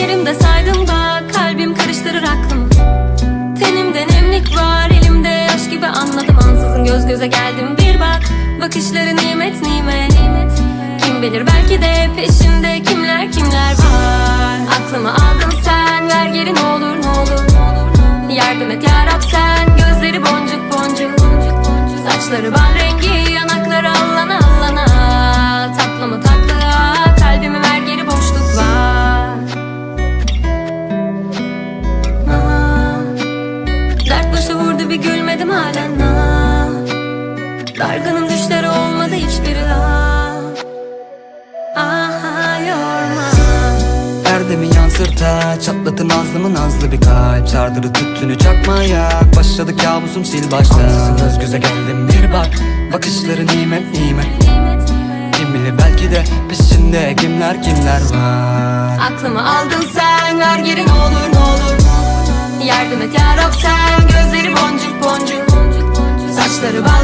Yerimde saydım bak kalbim karıştırır aklımı. Tenimde nemlik var elimde yaş gibi anladım. Ansızın göz göze geldim. Bir bak Bakışları nimet nimet. Kim bilir belki de peşinde kimler olur Yardım et yarab sen gözleri boncuk boncuk Saçları bal rengi yanakları allana allana Tatlı mı tatlı kalbimi ver geri boşluk var Dert başı vurdu bir gülmedim halen ah. Dargınım düşleri olmadı hiçbiri ah. Erdemi yansırta Çatlatın nazlımı nazlı bir kalp. Sardırı tüttünü çakmaya Başladı kabusum sil baştan Ansızın göz göze geldim bir bak. Bakışları nimet nimet. Kim bilir belki de peşinde kimler kimler var. Aklımı aldın sen ver geri ne olur ne olur. Yardım et yarab sen. Gözleri boncuk boncuk. Saçları bal